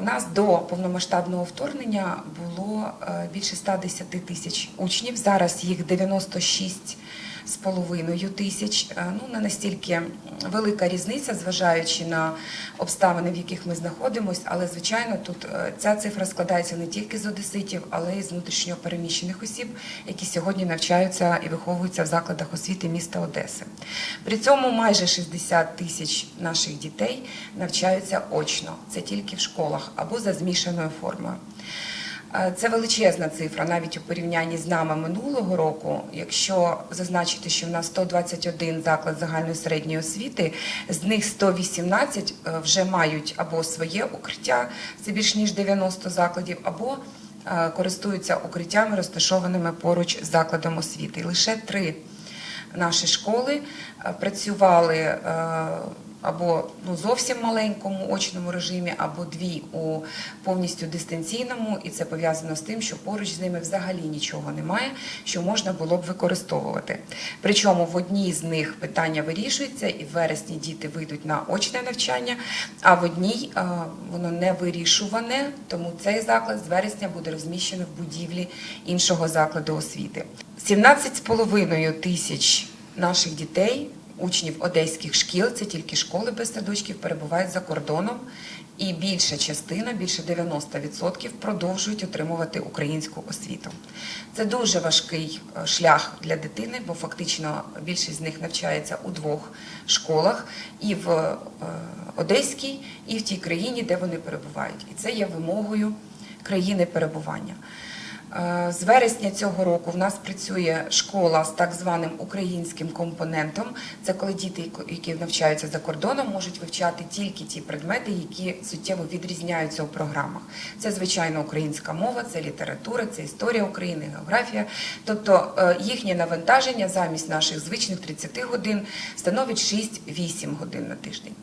У нас до повномасштабного вторгнення було е, більше 110 тисяч учнів. Зараз їх 96 з половиною тисяч. Е, Ну не настільки велика різниця, зважаючи на обставини, в яких ми знаходимося. Але звичайно, тут е, ця цифра складається не тільки з одеситів, але й з внутрішньо переміщених осіб, які сьогодні навчаються і виховуються в закладах освіти міста Одеси. При цьому майже 60 тисяч наших дітей навчаються очно. Це тільки в школах або за змішаною формою. Це величезна цифра, навіть у порівнянні з нами минулого року. Якщо зазначити, що в нас 121 заклад загальної середньої освіти, з них 118 е, вже мають або своє укриття, це більш ніж 90 закладів, або е, користуються укриттями, розташованими поруч з закладом освіти. Лише три наші школи е, працювали або ну, зовсім маленькому очному режимі, або дві у повністю дистанційному, і це пов'язано з тим, що поруч з ними взагалі нічого немає, що можна було б використовувати. Причому в одній з них питання вирішується, і в вересні діти вийдуть на очне навчання, а в одній воно не вирішуване, тому цей заклад з вересня буде розміщено в будівлі іншого закладу освіти. 17,5 тисяч наших дітей, учнів одеських шкіл, це тільки школи без садочків, перебувають за кордоном, і більша частина, більше 90%, продовжують отримувати українську освіту. Це дуже важкий е, шлях для дитини, бо фактично більшість з них навчається у двох школах і в е, Одеській, і в тій країні, де вони перебувають. І це є вимогою країни перебування. Е, З вересня цього року в нас працює школа з так званим українським компонентом. Це коли діти, які навчаються за кордоном, можуть вивчати тільки ті предмети, які суттєво відрізняються у програмах. Це звичайно українська мова, це література, це історія України, географія. Тобто е, їхнє навантаження замість наших звичних 30 годин становить 6-8 годин на тиждень.